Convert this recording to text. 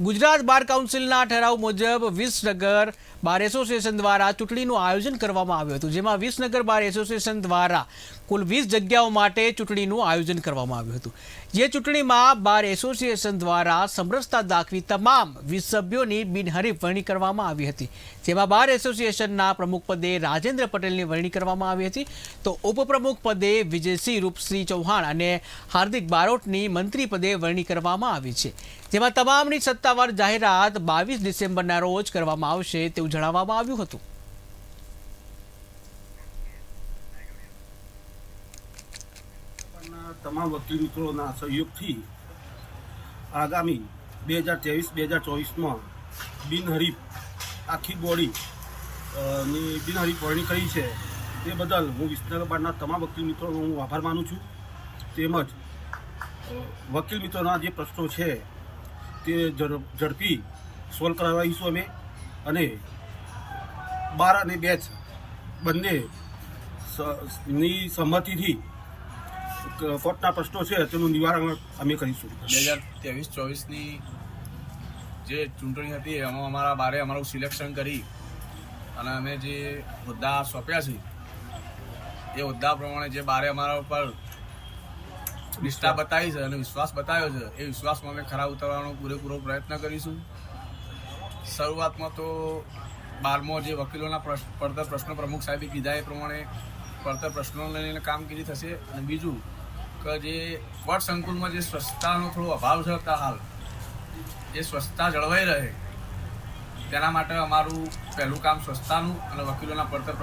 ગુજરાત બાર કાઉન્સિલના ઠરાવ મુજબ Visnagar bar association દ્વારા ચૂંટણીનું આયોજન કરવામાં આવ્યું હતું, જેમાં વિસનગર બાર એસોસિએશન દ્વારા કુલ વીસ જગ્યાઓ માટે ચૂંટણીનું આયોજન કરવામાં આવ્યું હતું. જે ચૂંટણીમાં બાર એસોસિએશન દ્વારા સમરસતા દાખવી તમામ વીસ સભ્યોની બિનહરીફ વરણી કરવામાં આવી હતી. જેમાં બાર એસોસિએશનના પ્રમુખ પદે રાજેન્દ્ર પટેલની વરણી કરવામાં આવી હતી. તો ઉપપ્રમુખ પદે વિજયસિંહ રૂપસિંહ ચૌહાણ અને હાર્દિક બારોટની મંત્રી પદે વરણી કરવામાં આવી છે. જેમાં તમામની સત્તાવાર જાહેરાત બાવીસ ડિસેમ્બરના રોજ કરવામાં આવશે તેવું જણાવવામાં આવ્યું હતું. તમામ વકીલ મિત્રોના સહયોગથી આગામી બે હજાર ત્રેવીસ, બે હજાર ચોવીસમાં બિનહરીફ આખી બોડી ની બિનહરીફ વરણી કરી છે. તે બદલ હું વિસનગર બારના તમામ વકીલ મિત્રોનો હું આભાર માનું છું. તેમજ વકીલ મિત્રોના જે પ્રશ્નો છે તે ઝડ- ઝડપી સોલ્વ કરાવીશું અમે. અને બાર અને બેચ બંને ની સંમતિથી કોર્ટના પ્રશ્નો છે, તેનું નિવારણ અમે કરીશું. બે હજાર ત્રેવીસ ચોવીસની જે ચૂંટણી હતી, એમાં અમારા બારે અમારું સિલેક્શન કરી અને અમે જે હોદ્દા સોંપ્યા છે, એ હોદ્દા પ્રમાણે જે બારે અમારા ઉપર નિષ્ઠા બતાવી છે અને વિશ્વાસ બતાવ્યો છે. એ વિશ્વાસમાં અમે ખરા ઉતરવાનો પૂરેપૂરો પ્રયત્ન કરીશું. શરૂઆતમાં તો બારમાં જે વકીલોના પડતર પ્રશ્નો પ્રમુખ સાહેબે કીધા એ પ્રમાણે પડતર પ્રશ્નો લઈને કામગીરી થશે. અને બીજું કે જે વટ સંકુલમાં જે સ્વચ્છતાનો થોડો અભાવ છે હતા હાલ એ સ્વચ્છતા જળવાઈ રહે, તેના માટે અમારું પહેલું કામ સ્વચ્છતાનું અને વકીલોના પડતર